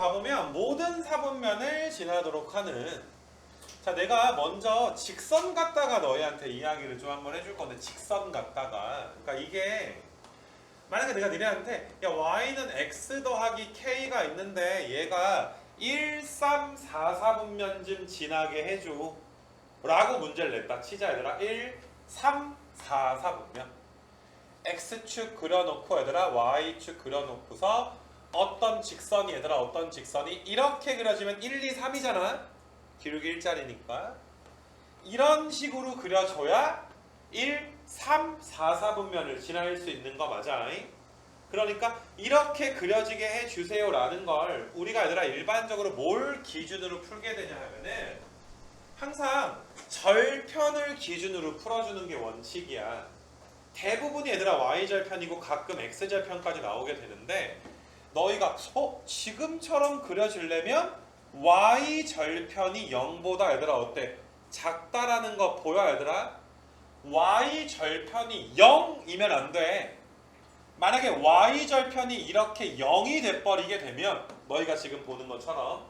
봐보면 모든 사분면을 지나도록 하는. 자 내가 먼저 직선 갖다가 너희한테 이야기를 좀 한번 해줄 건데 직선 갖다가. 그러니까 이게 만약에 내가 니네한테 야 y는 x 더하기 k가 있는데 얘가 1, 3, 4, 4분면쯤 지나게 해줘. 라고 문제를 냈다 치자 얘들아. 1, 3, 4, 4분면. x축 그려놓고 얘들아 y축 그려놓고서 어떤 직선이 얘들아 어떤 직선이 이렇게 그려지면 1, 2, 3이잖아 기울기 일자리니까 이런 식으로 그려줘야 1, 3, 4, 4분면을 지날 수 있는 거 맞아? 그러니까 이렇게 그려지게 해주세요 라는 걸 우리가 얘들아 일반적으로 뭘 기준으로 풀게 되냐 하면은 항상 절편을 기준으로 풀어주는 게 원칙이야. 대부분이 얘들아 y절편이고 가끔 x절편까지 나오게 되는데 너희가 어 지금처럼 그려지려면 y절편이 0보다 얘들아 어때? 작다라는 거 보여 얘들아? y절편이 0이면 안 돼. 만약에 y절편이 이렇게 0이 돼버리게 되면 너희가 지금 보는 것처럼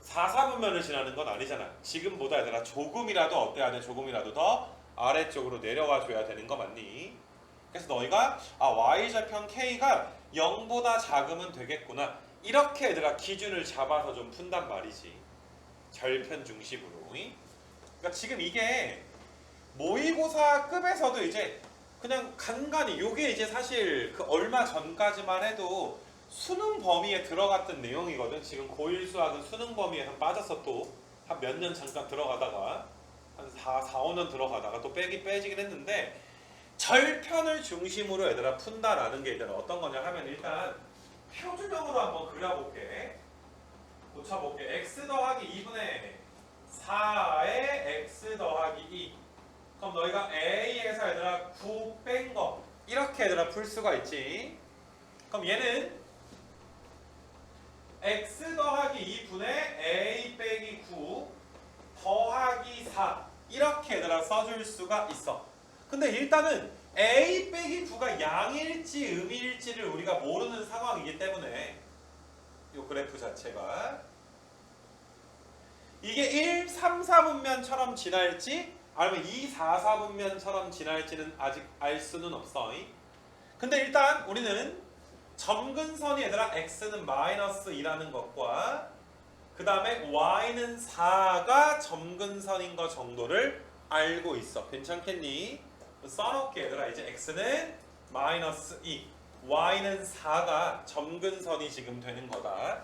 4, 4분면을 지나는 건 아니잖아. 지금보다 얘들아 조금이라도 어때야 돼? 조금이라도 더 아래쪽으로 내려와 줘야 되는 거 맞니? 그래서 너희가 아 y절편 k가 0보다 작으면 되겠구나. 이렇게 얘들아 기준을 잡아서 좀 푼단 말이지. 절편 중심으로. 그러니까 지금 이게 모의고사급에서도 이제 그냥 간간히 요게 이제 사실 그 얼마 전까지만 해도 수능 범위에 들어갔던 내용이거든. 지금 고1 수학은 수능 범위에서 빠졌어 또. 한 몇 년 잠깐 들어가다가 한 4, 4, 5년 들어가다가 또 빼기 빼지긴 했는데 절편을 중심으로 얘들아 푼다라는 게 얘들아 어떤 거냐 하면 일단 표준형으로 한번 그려볼게. 고쳐볼게. x 더하기 2분의 4의 x 더하기 2. 그럼 너희가 a에서 얘들아 9 뺀 거 이렇게 얘들아 풀 수가 있지. 그럼 얘는 x 더하기 2분의 a 빼기 9 더하기 4 이렇게 얘들아 써줄 수가 있어. 근데 일단은 a 빼기 9가 양일지 음일지를 우리가 모르는 상황이기 때문에 이 그래프 자체가 이게 1, 3, 4분면처럼 지날지 아니면 2, 4, 4분면처럼 지날지는 아직 알 수는 없어. 근데 일단 우리는 점근선이 얘들아 x는 마이너스 2라는 것과 그 다음에 y는 4가 점근선인 것 정도를 알고 있어. 괜찮겠니? 써놓게 얘들아 이제 x는 마이너스 2 y는 4가 점근선이 지금 되는 거다.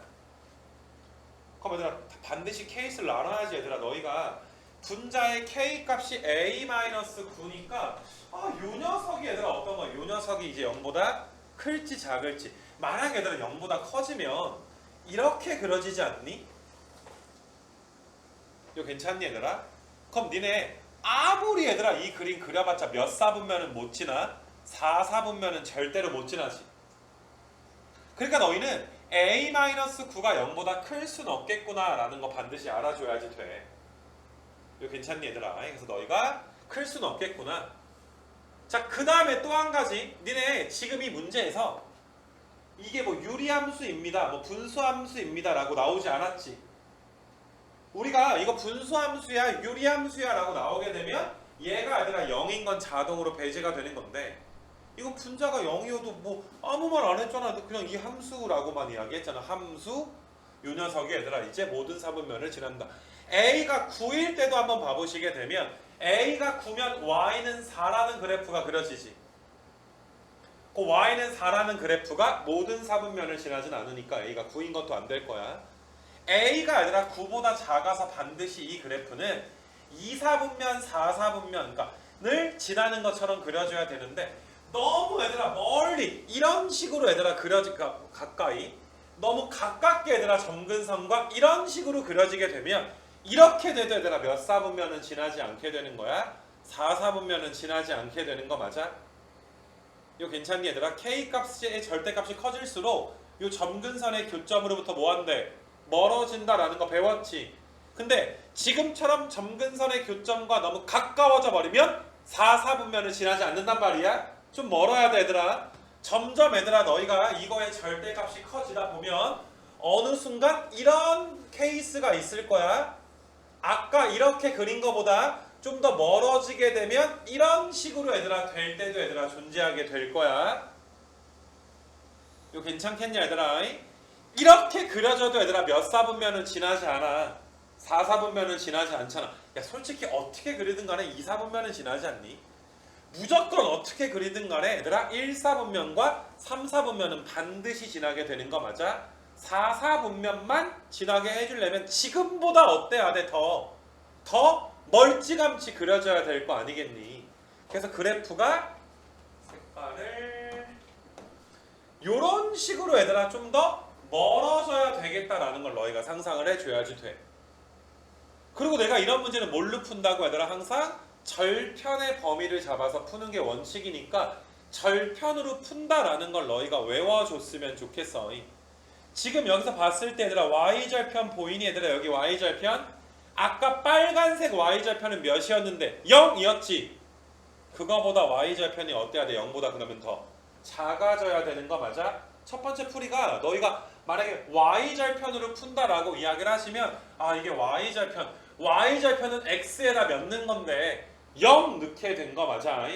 그럼 얘들아 반드시 케이스를 나눠야지 얘들아 너희가 분자의 k 값이 a-9니까 아, 요 녀석이 얘들아 어떤 거야? 요 녀석이 이제 0보다 클지 작을지 만약 얘들아 0보다 커지면 이렇게 그려지지 않니? 이거 괜찮니 얘들아? 그럼 니네 아무리 얘들아 이 그림 그려봤자 몇 사분면은 못 지나? 4 사분면은 절대로 못 지나지 그러니까 너희는 a-9가 0보다 클 순 없겠구나 라는 거 반드시 알아줘야지 돼 이거 괜찮니 얘들아? 그래서 너희가 클 수는 없겠구나. 자, 그 다음에 또 한 가지. 니네 지금 이 문제에서 이게 뭐 유리함수입니다. 뭐 분수함수입니다. 라고 나오지 않았지. 우리가 이거 분수함수야, 유리함수야 라고 나오게 되면 얘가 얘들아 0인 건 자동으로 배제가 되는 건데 이건 분자가 0이어도 뭐 아무 말 안 했잖아. 그냥 이 함수라고만 이야기했잖아. 함수 요 녀석이 얘들아 이제 모든 사분면을 지난다. A가 9일 때도 한번 봐보시게 되면 A가 9면 Y는 4라는 그래프가 그려지지. 그 Y는 4라는 그래프가 모든 사분면을 지나진 않으니까 A가 9인 것도 안 될 거야. A가 얘들아 9보다 작아서 반드시 이 그래프는 2, 4분면, 4, 4분면 그러니까 늘 지나는 것처럼 그려줘야 되는데 너무 얘들아 멀리 이런 식으로 얘들아 그려지까 가까이 너무 가깝게 얘들아 점근선과 이런 식으로 그려지게 되면 이렇게 돼도 얘들아 몇 사분면은 지나지 않게 되는 거야? 4 사분면은 지나지 않게 되는 거 맞아? 이거 괜찮니 얘들아? K 값의 절대값이 커질수록 이 점근선의 교점으로부터 뭐한대? 멀어진다라는 거 배웠지? 근데 지금처럼 점근 선의 교점과 너무 가까워져 버리면 4 사분면을 지나지 않는단 말이야? 좀 멀어야 돼 얘들아 점점 얘들아 너희가 이거의 절대값이 커지다 보면 어느 순간 이런 케이스가 있을 거야. 아까 이렇게 그린 거보다 좀 더 멀어지게 되면 이런 식으로 얘들아 될 때도 얘들아 존재하게 될 거야. 이거 괜찮겠냐 얘들아? 이렇게 그려줘도 얘들아 몇 사분면은 지나지 않아. 4, 4분면은 지나지 않잖아. 야 솔직히 어떻게 그리든 간에 2, 4분면은 지나지 않니? 무조건 어떻게 그리든 간에 얘들아 1, 4분면과 3, 4분면은 반드시 지나게 되는 거 맞아? 4, 4분면만 지나게 해주려면 지금보다 어때야 돼 더? 더 멀찌감치 그려져야 될 거 아니겠니? 그래서 그래프가 색깔을 요런 식으로 얘들아 좀더 멀어져야 되겠다라는 걸 너희가 상상을 해줘야지 돼. 그리고 내가 이런 문제는 뭘로 푼다고 얘들아 항상 절편의 범위를 잡아서 푸는 게 원칙이니까 절편으로 푼다라는 걸 너희가 외워줬으면 좋겠어. 지금 여기서 봤을 때 얘들아 y절편 보이니 얘들아 여기 y절편 아까 빨간색 y절편은 몇이었는데 0이었지 그거보다 y절편이 어때야 돼 0보다 그러면 더 작아져야 되는 거 맞아? 첫 번째 풀이가 너희가 만약에 y절편으로 푼다라고 이야기를 하시면 아 이게 y절편 y절편은 x에다 몇 넣는 건데 0 넣게 된 거 맞아?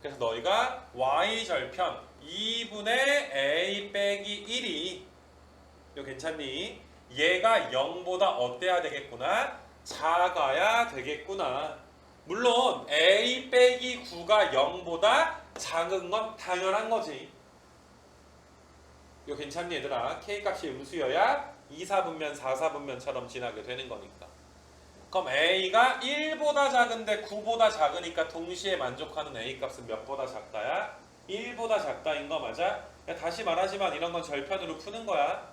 그래서 너희가 y절편 2분의 a 빼기 1이 이거 괜찮니? 얘가 0보다 어때야 되겠구나? 작아야 되겠구나. 물론 a 빼기 9가 0보다 작은 건 당연한 거지. 이거 괜찮니 얘들아? k 값이 음수여야 2, 4분면, 4, 4분면처럼 지나게 되는 거니까. 그럼 a가 1보다 작은데 9보다 작으니까 동시에 만족하는 a 값은 몇보다 작다야? 1보다 작다인 거 맞아? 야, 다시 말하지만 이런 건 절편으로 푸는 거야.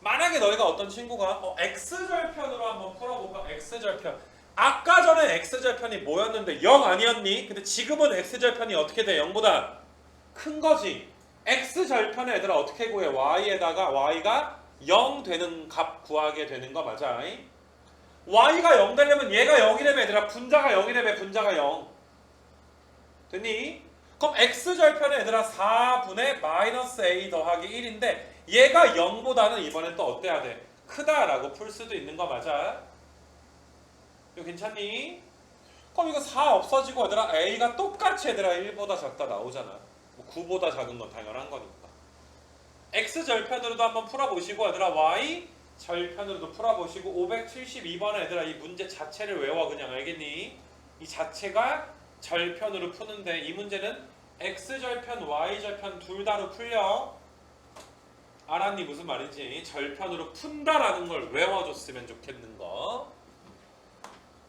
만약에 너희가 어떤 친구가 어, x절편으로 한번 풀어볼까? x절편. 아까 전에 x절편이 뭐였는데 0 아니었니? 근데 지금은 x절편이 어떻게 돼? 0보다 큰 거지. X절편에 얘들아 어떻게 구해? y에다가 y가 0 되는 값 구하게 되는 거 맞아? y가 0 되려면 얘가 0이라면 얘들아 분자가 0이라면 분자가 0 됐니? 그럼 x절편에 얘들아 4분의 마이너스 a 더하기 1인데 얘가 0보다는 이번엔 또 어때야 돼? 크다라고 풀 수도 있는 거 맞아? 이거 괜찮니? 그럼 이거 4 없어지고 얘들아 a가 똑같이 얘들아 1보다 작다 나오잖아 뭐 9보다 작은 건 당연한 거니까. X절편으로도 한번 풀어보시고 얘들아 y 절편으로도 풀어보시고 572번에 얘들아 이 문제 자체를 외워 그냥. 알겠니? 이 자체가 절편으로 푸는데 이 문제는 x절편, y절편 둘 다로 풀려. 알았니? 무슨 말인지. 절편으로 푼다라는 걸 외워줬으면 좋겠는 거